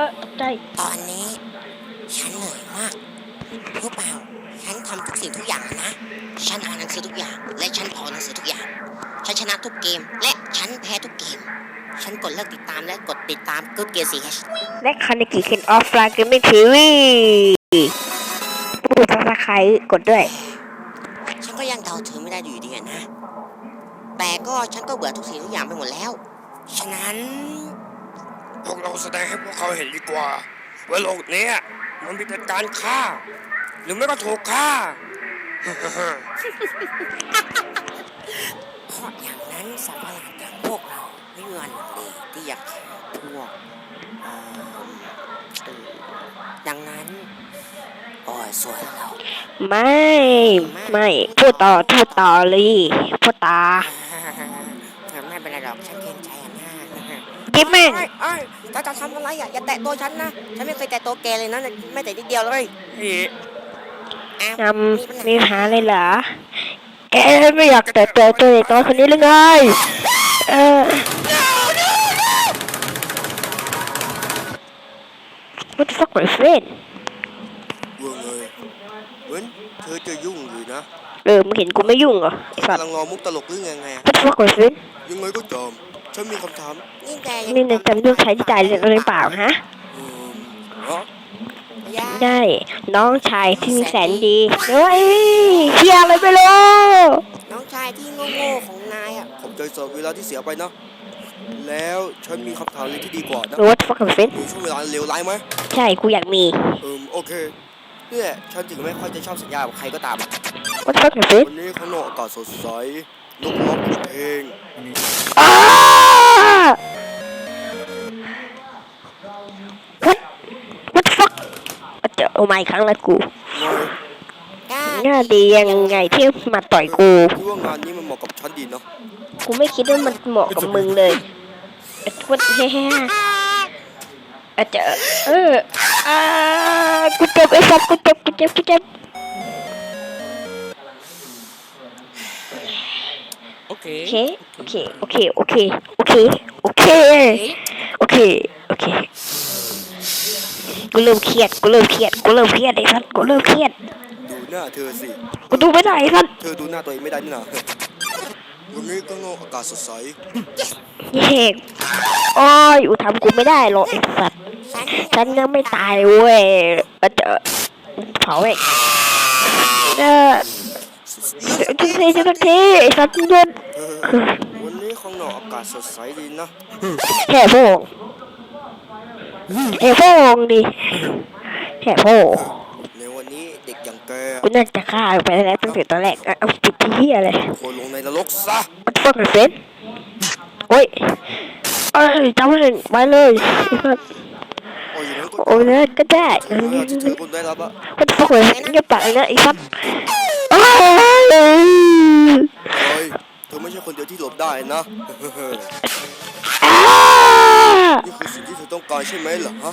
อตกใจตอนนี้ ฉันเหนื่อยมากรู้เปล่า ฉันทำทุกสิ่งทุกอย่างนะ ฉันอ่านหนังสือทุกอย่าง และฉันออกหนังสือทุกอย่าง ฉันชนะทุกเกม และฉันแพ้ทุกเกม ฉันกดเลิกติดตามและกดติดตามกูเกียร์สีและคานิกิเคนออฟไลน์เกมมิ่งทีวีผู้ทักทายกดด้วย ฉันก็ยังเดาเธอไม่ได้อยู่ดีอะนะ แต่ก็ฉันก็เบื่อทุกสิ่งทุกอย่างไปหมดแล้ว ฉะนั้น พวกเราแสดงให้พวกเขาเห็นดีกว่าว่าโลกเนี้ยมันมีแต่การฆ่า หรือไม่ก็ถูกฆ่า เพราะอย่างนั้นสัตว์ประหลาดอย่างพวกเราไม่มีวันหนึ่งเลยที่อยากฆ่าพวกเอ่อเอ่อดังนั้นโอ้ยสวยแล้วเราไม่ ไม่ พูดต่อ พูดต่อเลย พูดต่อไม่เป็นไรหรอกฉันเกรงใจอะนะ ยิ้มแม่งไอ้ไอ้จะจะทำอะไรอะอย่าแตะตัวฉันนะ ฉันไม่เคยแตะตัวแกเลยนะ ไม่แต่นิดเดียวเลยนี่อ้าวนำมีปัญหาอะไรเหรอ แกไม่อยากแต่ตัวตัวเด็กน้อยคนนี้หรือไง เออ What the fuck my friend ว่าไงเว้นเธอจะยุ่งหรือนะเออมึงเห็นกูไม่ยุ่งเหรอไอ้สัตว์กำลังรอมุกตลกหรือไงไงอะ What the fuck my friend ยังไงก็จอม ฉันมีคำถามนี่แกนี่ในจำลูกชายที่ตายหรือเปล่าฮะ อืมเนาะย่าได้ น้องชายที่มีแสนดีเฮ้ยเฮียอะไรไม่รู้น้องชายที่โง่ๆของนายอะขอบใจสำหรับเวลาที่เสียไปนะ แล้วฉันมีคำถามอะไรที่ดีกว่านะ What the fuck my friend มีช่วงเวลาเลวร้ายไหมใช่กูอยากมีเอืมโอเคเนี่ยฉันถึงไม่ค่อยจะชอบสัญญากับใครก็ตาม What the fuck my friend วันนี้ข้างนอกอากาศสดใสนกร้องเพลง อ้า What อเอามาอีกครั้งละกูไงย่าหน้าดียังไงที่มาต่อยกูคิดว่างานนี้มันเหมาะกับฉันดีเนาะกูไม่คิดว่ามันเหมาะกับมึงเลยเอ็ดวัดเฮ้อาจจะเอออ่ากูเจ็บไอ้สัตว์กูเจ็บกูเจ็บกูเจ็บโอเคโอเคโอเคโอเคโอเคโอเคโอเคโอเคโอเค กูเริ่มเครียดกูเริ่มเครียดกูเริ่มเครียดไอ้สัตว์กูเริ่มเครียดดูหน้าเธอสิ กูดูไม่ได้ไอ้สัตว์เธอดูหน้าตัวเองไม่ได้นี่นะวันนี้ข้างนอกอากาศสดใสเย้โอ้ยอูทำกูไม่ได้หรอกไอ้สัตว์ฉันฉันยังไม่ตายเว้ยอาจจะเผาเองเออทุกทีทุกทีไอ้สัตว์ยนเออวันนี้ข้างนอกอากาศสดใสดีนะแห่โพง แห่โพงดิแห่โพงในวันนี้เด็กอย่างแกกูน่าจะฆ่าไปแล้วตั้งแต่ตอนแรกอะเอาปิดที่อะไรควรลงในนรกซะมันฟังเฟนโอ้ยเอ้ยจำให้ไว้เลยไอ้สัตว์โอ้ยอย่างนั้นก็โอ้ยนะก็ได้ถึงเวลาที่เธอควรได้รับอะมันฟังเลยเงียบปากเลยนะไอ้สัตว์โอ้ยเฮ้ยเธอไม่ใช่คนเดียวที่หลบได้นะอ้า นี่คือสิ่งที่เธอต้องการใช่ไหมเหรอฮะ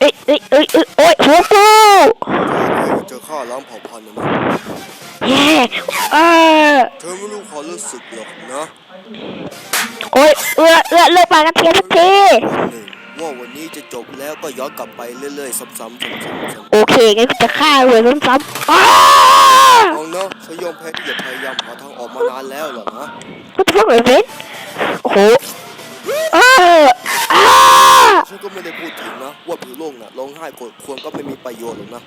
เอ้ยเอ้ยเอ้ยเอ้ยโอ้ยหัวกูเธอฆ่าล้างเผ่าพันธุ์นะนะเย้เออเธอไม่รู้ความรู้สึกหรอกนะโอ้ยเอื้อเอื้อเลิกปากกันเทียนสักทีหนึ่งว่าวันนี้จะจบแล้วก็ย้อนกลับไปเรื่อยๆ ซ้ำๆซ้ำๆโอเคงั้นกูจะฆ่าเลยซ้ำๆอ้าๆเอาเนาะฉันยอมแพ้ที่จะพยายามหาทางออกมานานแล้วเหรอนะกูจะฟังเลยเฟนโอ้โหเอออ้า ฉันก็ไม่ได้พูดถึงนะ ว่าผิวโลกน่ะร้องไห้โกรธควรก็ไม่มีประโยชน์หรอกนะ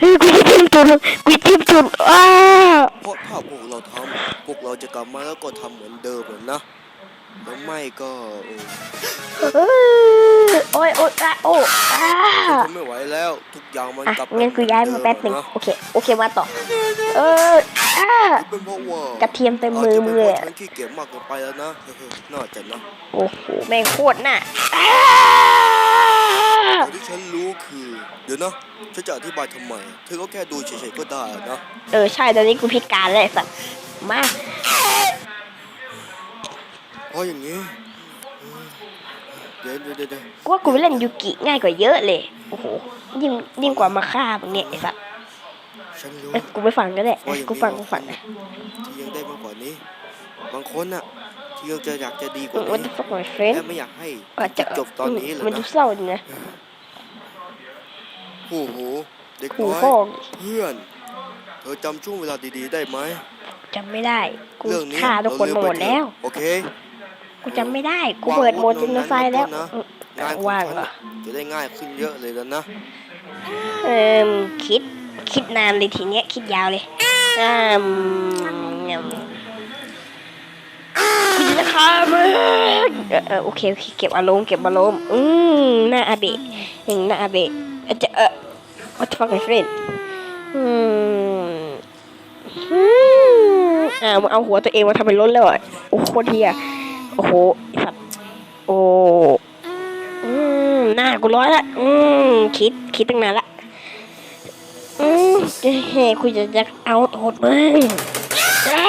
เฮ้ยกูจะจิ้มจุดกูจะจิ้มจุดอ้า เพราะถ้าพวกเราทำพวกเราจะกลับมาแล้วก็ทำเหมือนเดิมเหมือนนะ แล้วไม่ก็เออเออโอ้ยโอ้ยอะโอ้อ้าฉันทนไม่ไหวแล้ว ทุกอย่างมันอะกลับงั้นกูย้ายมาแป๊บหนึ่งเดิมโอเคโอเคมาต่อ เอออ้านะเป็นเพราะว่ากระเทียมเต็มมือมึงเลยอาจอะจะเป็นเพราะฉันขี้เกียจมากเกินไปแล้วนะน่าจะนะโอ้โหแม่งโคตรน่ะอ้าแต่ที่ฉันรู้คือ เดี๋ยวนะฉันจะอธิบายทำไมเธอก็แค่ดูเฉยๆก็ได้นะ เออใช่ตอนนี้กูพิการแล้วไอ้สัตว์มา เพราะอย่างนี้อืมเดี๋ยวเดี๋ยวเดี๋ยวเดี๋ยวกูว่ากูไปเล่นยูกิง่ายกว่าเยอะเลย โอ้โห ยิ่งยิ่งกว่ามาฆ่ามึงเนี่ยไอ้สัตว์ฉันรู้เอ้ยกูไปฟังก็ได้ว่าอย่างกูนี้ฟังกูฟังนะที่ยังได้มากกว่านี้ บางคนน่ะ ที่ยังจะอยากจะดีกอืว่าม What นี้ the fuck my friend และไม่อยากให้อาจจะจบตอนนี้เลยมันดูนะเศร้าดีนะโอ้โหเด็กหูน้อยพ่องเพื่อน เธอจำช่วงเวลาดีๆได้ไหมจำไม่ได้ กูเรื่องนี้ฆ่าทุกคนเรามาหมดเร็แล้วไปเถอะโอเค กูจำไม่ได้กูเปิดโหมดจินโนไซด์แล้วนะอืมงานของว่างฉันเหรอน่ะจะได้ง่ายขึ้นเยอะเลยแล้วนะเอิมคิดคิดนานเลยทีเนี้ยคิดยาวเลยอืมงำกูจะฆ่ามึงเออเออโอเคโอเคเก็บอารมณ์เก็บอารมณ์อืมหน้าอาเบะอย่างหน้าอาเบะเอ่อจะเออ what the fuck my friend อืมอืมอ่ามึงเอาหัวตัวเองมาทำเป็นรถแล้วอะโอ้โหโคตรเฮีย โอ้โหไอ้สัตว์โอ้อืมหน้ากูร้อยละอืมคิดคิดตั้งนานละอืมเฮ้ยคุณจะจะเอาโหดมึงอ้า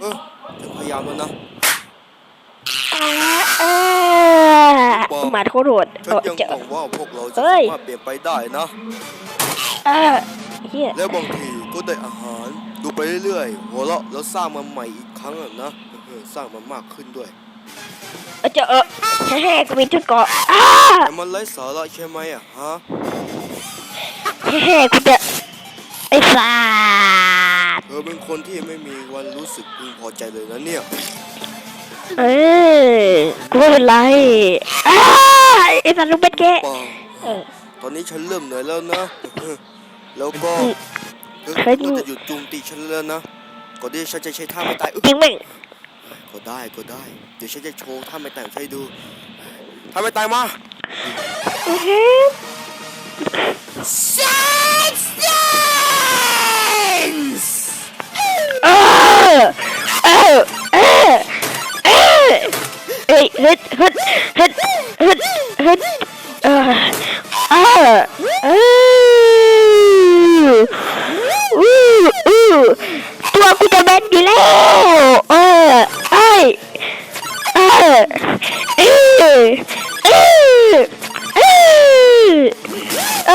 เออฉันพยายามแล้วนะอ้าหมาโคตรโหดฉันเออยังเจอหวังว่าพวกเราจะเฮ้สายมารถเปลี่ยนไปได้นะอ้าเฮียและบางทีก็ได้อาหาร ดูไปเรื่อยๆหัวเราะแล้วสร้างมันใหม่อีก ครั้งอะนะเออสร้างมันมากขึ้นด้วยเออเจอเออเฮ้ยกูมีชุดเกราะอ้าแต่มันไร้สาระใช่ไหมอะฮะเฮ้ยกูจะไอ้สัตว์เธอเป็นคนที่ไม่มีวันรู้สึกพึงพอใจเลยนะเนี่ยเออกูไม่เป็นไรอ้าไอ้สัตว์ลูกเป็ดแกะเปล่าเออ ตอนนี้ฉันเริ่มเหนื่อยแล้วนะ แล้วก็อืมเธอเฮ้ยก็จะหยุดจูมตีฉันแล้วนะ ก่อนที่ฉันจะใช้ท่าไม่ตายอุ๊ยจริงไหมงก็ได้ก็ได้ เดี๋ยวฉันจะโชว์ท่าไม่ตายให้ดูท่าไม่ตายมาโอเคเออเออเออเออเฮ้ยฮึดฮึดฮึดฮึดฮึดเออเออเอออู้ ตัวกูจะแบนอยู่แล้วเออไอ้เออเออเออเออเอ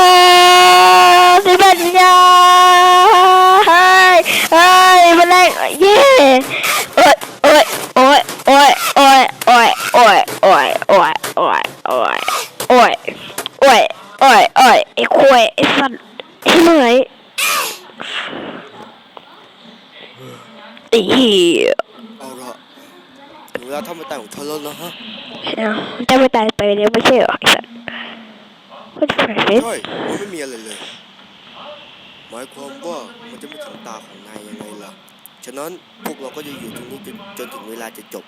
อสิบัญญาเฮ้ยเฮ้ยมาแรงเย้โอ้ยโอ้ยโอ้ยโอ้ยโอ้ยโอ้ยโอ้ยโอ้ยโอ้ยโอ้ยโอ้ยโอ้ยโอ้ยโอ้ยโอ้ยไอ้ควยไอ้สัตว์ไอ้เหนื่อยไอ้เหี้ยเอาละถึงเวลาท่าไม่ตายของเธอแล้วนะฮะเอาจะไม่ตายไปแล้วไม่ใช่เหรอไอ้สัตว์ What the fuck is ใช่มันไม่มีอะไรเลย หมายความว่ามันจะไม่ถึงตาของนายยังไงล่ะ ฉะนั้นพวกเราก็จะอยู่ตรงนี้จนจนถึงเวลาจะจบ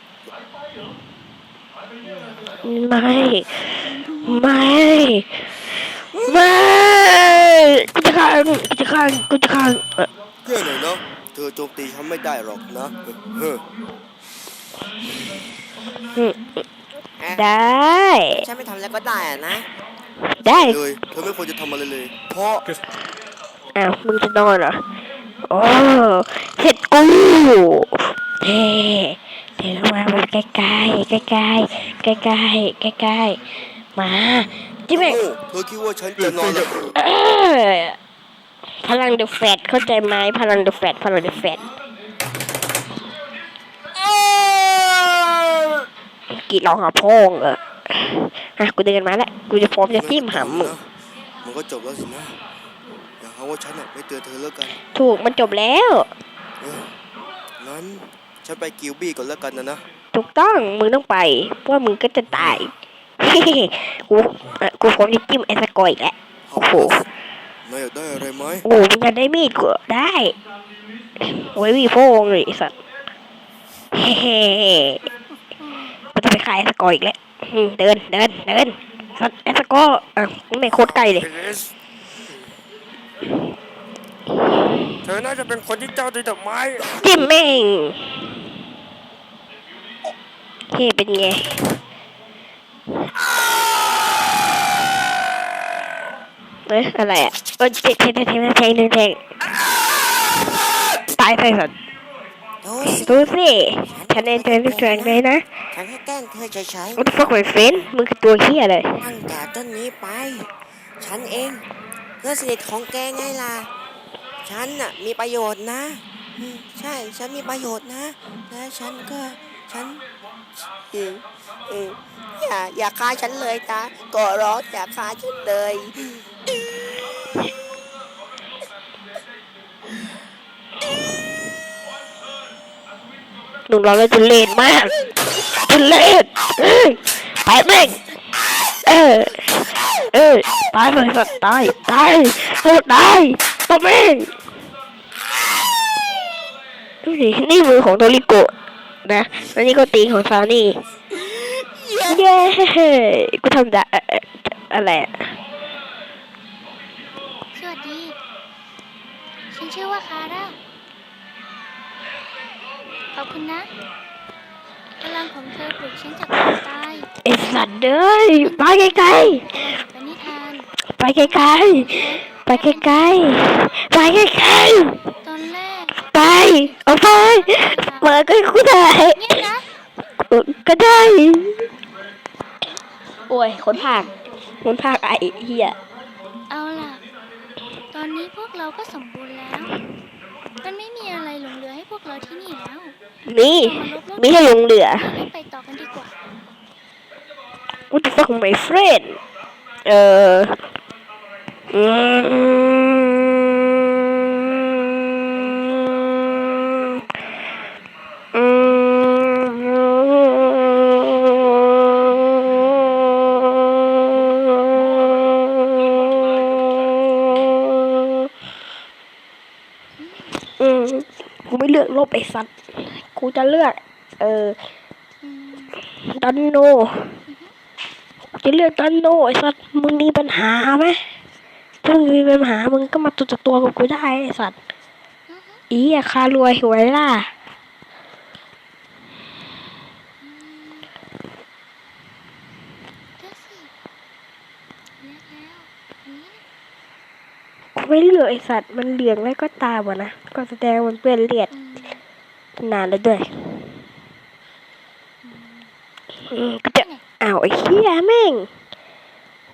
ไม่ ไม่ ไม่กูจะฆ่ากูจะฆ่ากูจะฆ่าเอ่อเพื่อนหน่อยเนาะเธอโจมตีฉันไม่ได้หรอกนะเฮ้อได้ ฉันไม่ทำแล้วก็ได้อะนะ ได้เลยเธอไม่ควรจะทำอะไรเลย เพราะอ้าวมึงจะนอนเหรอโอ้เสร็จกูเฮ้เดี๋ยวมามาใกล้ๆใกล้ๆใกล้ๆใกล้ๆใกล้ๆมาจิแม่งโอ้เธอคิดว่าฉันจะนอนแล้วเออ พลังเดอะแฟตเข้าใจไหมพลังเดอะแฟตพลังเดอะแฟตกี่ร้องหาพ่องเอออะกูเดินมาแล้วกูจะพร้อมจะจิ้มหำมึงมันก็จบแล้วสินะอย่าหาว่าฉันน่ะไม่เตือนเธอแล้วกัน ถูกมันจบแล้วเอองั้นฉันไปกิลบี้ก่อนแล้วกันนะนะ ถูกต้องมึงต้องไปเพราะว่ามึงก็จะตาย กูเอ่อกูพร้อมจะจิ้มไอ้สกอยอีกแล้วโอ้โห นายอยากได้อะไรไหมโอ้มึงอยากได้มีดกูได้ไว้วีโฟงเลยสัตว์เฮ้มันจะไปขายไอ้สกออีกแล้วเดินเดินเดินสัตว์ไอ้สกอร์อะไม่โคตรไกลเลยเธอน่าจะเป็นคนที่เจ้าตีดอกไม้จิ้มแม่งเฮ้เป็นไง เอ้ยอะไรอะเออเทงเทงเทงเทงเทงเทงตายไปสัตว์ดูสิดูสิฉันเองเจอทุกอย่างเลยนะฉันแค่แกล้งเธอเฉย What the fuck my friend มึงคือตัวเฮียเลยๆตั้งแต่ต้นนี้ไป ฉันเองเพื่อนสนิทของแกไงล่ะ ฉันน่ะมีประโยชน์นะ ใช่ฉันมีประโยชน์นะ และฉันก็ฉันเออเอออย่าอย่าฆ่าฉันเลยนะก็ร้องอย่าฆ่าฉันเลย หนุ่มเราเลยทุเรศมากทุเรศเอ้ยไปแม่งเออเออตายเลยสัตว์ตายตายโอ้ตายตัวแม่งดูดินี่มือของโทริโกะนะแล้วนี่ก็ตีนของซาวนี่เย้กูทำได้เอ่อเอ่ออะไรอะสวัสดี ฉันชื่อว่าคาร่าข อบคุณนะพลังของเธอปลุกฉันจากความตายไอ้สัตว์เด้ยไปไกลเป็นนิทานๆไปไกลๆไปไกลๆไปไกลตอนแรกๆไปเอาไปเปิดก็กูได้เงียบนะก็ได้โอ้ยคนภาคคนภาคไอ้เหี้ยเอาล่ะ ตอนนี้พวกเราก็สมบูรณ์แล้ว มันไม่มีอะไรหลงเหลือให้พวกเราที่นี่แล้ว มีมีให้ลงเหลือเราไปต่อกันดีกว่า What the fuck my friend เอ่ออืมอืมอืมกูไม่เลือกลบไอ้สัตว์ กูจะเลือก เอออืมดันโนจะเลือกดันโนไอ้สัตว์มึงมีปัญหาไหมถ้ามึงมีปัญหามึงก็มาตัวต่อตัวกับกูได้ไอ้สัตว์อีอะคารวยหวยล่ะไม่เหลือไอสัตว์มันเหลืองแล้วก็ตามวะนะก็แสดงมันเปื้อนเลือด นานแล้วด้วยอืมก็จะอ้าวไอ้เหี้ยแม่ง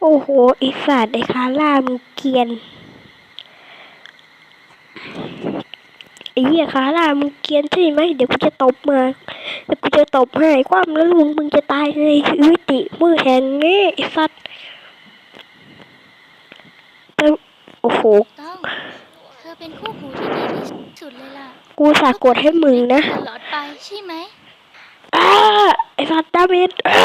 โอ้โหไอ้สัตว์ไอ้คาร่ามึงเกรียนไอ้เหี้ยคาร่ามึงเกรียนใช่ไหมเดี๋ยวกูจะตบมาเดี๋ยวกูจะตบให้ความแล้วมึงมึงจะตายในวิติมือแห่งนี้ไอ้สัตว์แต่โอ้โหต้องเธอเป็นคู่หูที่ดีที่ สุดเลยล่ะกูสากดให้มึงนะตลอดไปใช่ไหมอ้าไอ้สัตว์ดาเมจอ้า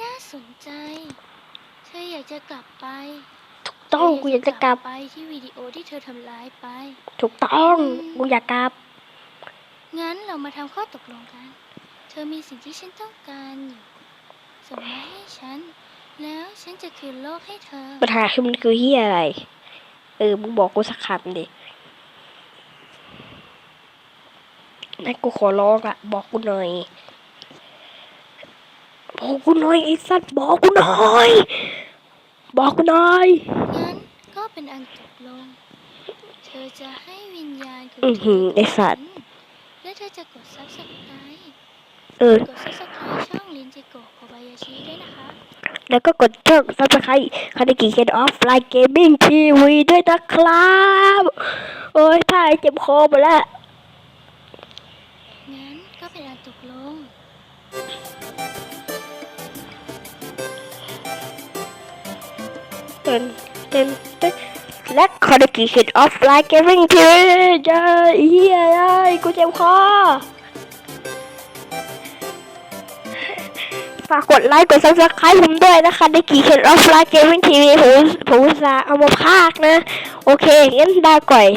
น่าสนใจ เธออยากจะกลับไป ต้องกูอยากจะกลับไปที่วิดีโอที่เธอทำร้ายไป ถูกต้องกูอยากกลับ งั้นเรามาทำข้อตกลงกัน เธอมีสิ่งที่ฉันต้องการอยู่ส่งมาให้ฉัน แล้วฉันจะคืนโลกให้เธอ ปัญหาคือมันคือเฮียอะไร เออมึงบอกกูสักคำดินั่นกูขอร้องอะบอกกูหน่อยบอกกูหน่อยไอ้สัตว์บอกกูหน่อยบอกกูหน่อยงั้นก็ เป็นอันตกลง เธอจะให้วิญญาณของอื้อเธหือไอ้สัตว์ และเธอจะกด subscribe เออ กด subscribe ช่องลินจิโกะโคบายาชิด้วยนะคะ แล้วก็กดช่องซับสไครต์คานิกิเคนออฟไลน์เกมมิ่งทีวีด้วยนะครับ โอ้ยพ่ายเจ็บคอหมดแล้ว งั้นก็เป็นอันตกลงเต้น เต้นเต้นและคอนิกิเคนออฟไลน์เกมมิ่งทีวีจ้าเฮียไอ้ยกูเจ็บคอฝากกดไลค์กดซับสไครต์ผมด้วยนะคะในกี่เคนออฟไลน์เกมมิ่งทีวีผมผมจะเอามาพากนะ โอเคงั้นได้ก่อย